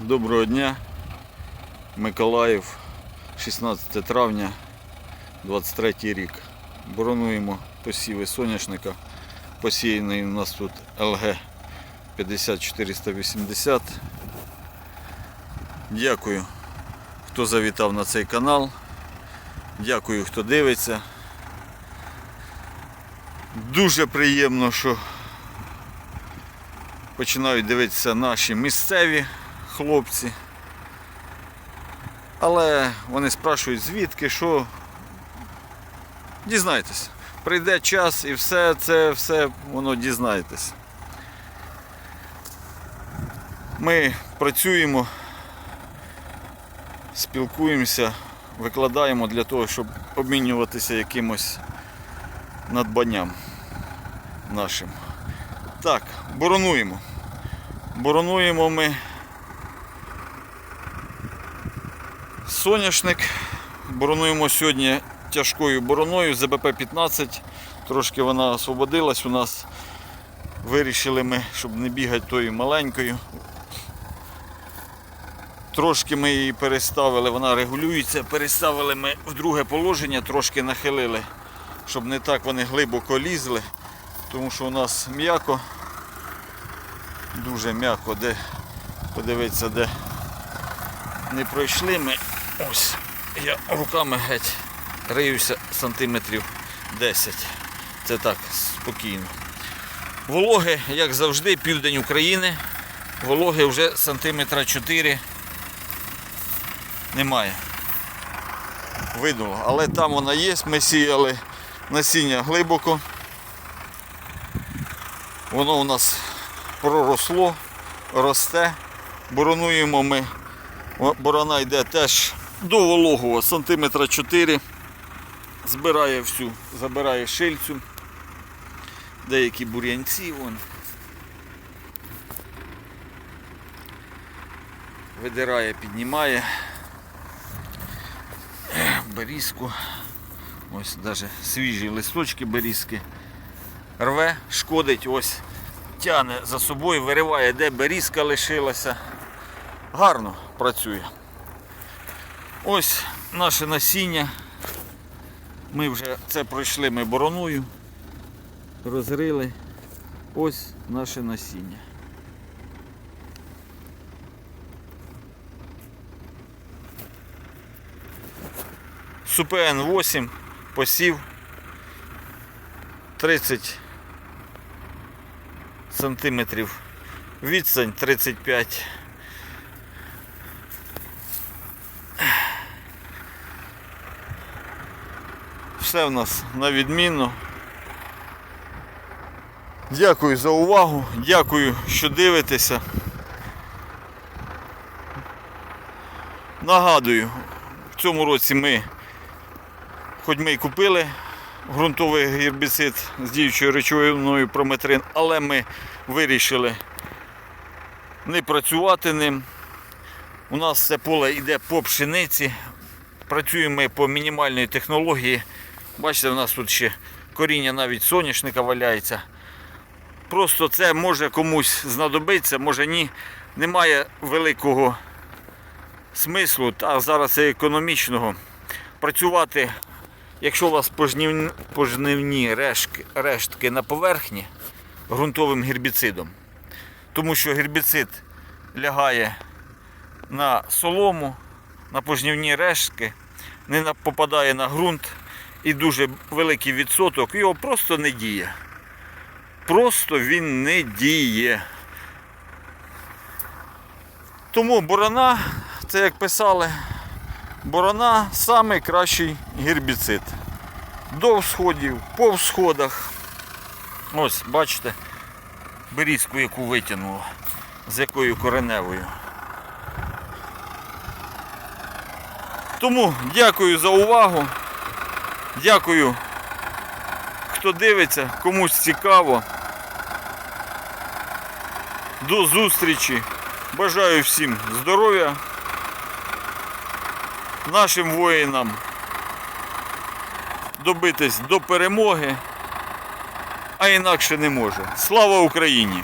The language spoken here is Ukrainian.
Доброго дня, Миколаїв, 16 травня, 23 рік. Боронуємо посіви соняшника. Посіяний у нас тут ЛГ 50480. Дякую, хто завітав на цей канал. Дякую, хто дивиться. Дуже приємно, що починають дивитися наші місцеві хлопці. Але вони спрашують звідки, що. Дізнайтесь. Прийде час і все це все воно дізнаєтесь. Ми працюємо, спілкуємося, викладаємо для того, щоб обмінюватися якимось надбанням нашим. Так, боронуємо. Боронуємо ми соняшник. Боронуємо сьогодні тяжкою бороною ЗБП-15. Трошки вона освободилась у нас. Вирішили ми, щоб не бігати тою маленькою. Трошки ми її переставили, вона регулюється. Переставили ми в друге положення, трошки нахилили, щоб не так вони глибоко лізли, тому що у нас м'яко, дуже м'яко, де подивитися, де не пройшли ми. Ось я руками геть риюся сантиметрів 10. Це так, спокійно. Вологи, як завжди, південь України. Вологи вже сантиметра 4 немає. Видно, але там вона є, ми сіяли насіння глибоко. Воно у нас проросло, росте. Боронуємо ми. Борона йде теж до вологого сантиметра 4. Збирає всю, забирає шильцю. Деякі бур'янці вон. Видирає, піднімає. Берізку. Ось навіть свіжі листочки берізки. Рве, шкодить, ось тягне за собою, вириває, де берізка лишилася. Гарно працює. Ось наше насіння. Ми вже це пройшли ми бороною. Розрили. Ось наше насіння. Супен 8 посів 30 сантиметрів. Відстань 35. Все в нас на відмінно. Дякую за увагу, дякую, що дивитеся. Нагадую, в цьому році ми, хоч ми і купили ґрунтовий гербіцид з діючою речовиною прометрин, але ми вирішили не працювати ним. У нас це поле йде по пшениці. Працюємо ми по мінімальній технології. Бачите, у нас тут ще коріння навіть соняшника валяється. Просто це може комусь знадобиться, може ні. Немає великого смислу, та зараз це економічного. Працювати, якщо у вас пожнівні, пожнивні рештки, рештки на поверхні ґрунтовим гербіцидом. Тому що гербіцид лягає на солому, на пожнівні рештки, не попадає на ґрунт і дуже великий відсоток його просто не діє. Просто він не діє. Тому борона, це як писали, борона найкращий гербіцид. До всходів, по всходах. Ось, бачите, берізку, яку витягнуло, з якою кореневою. Тому дякую за увагу. Дякую, хто дивиться, комусь цікаво. До зустрічі. Бажаю всім здоров'я. Нашим воїнам добитись до перемоги, а інакше не може. Слава Україні!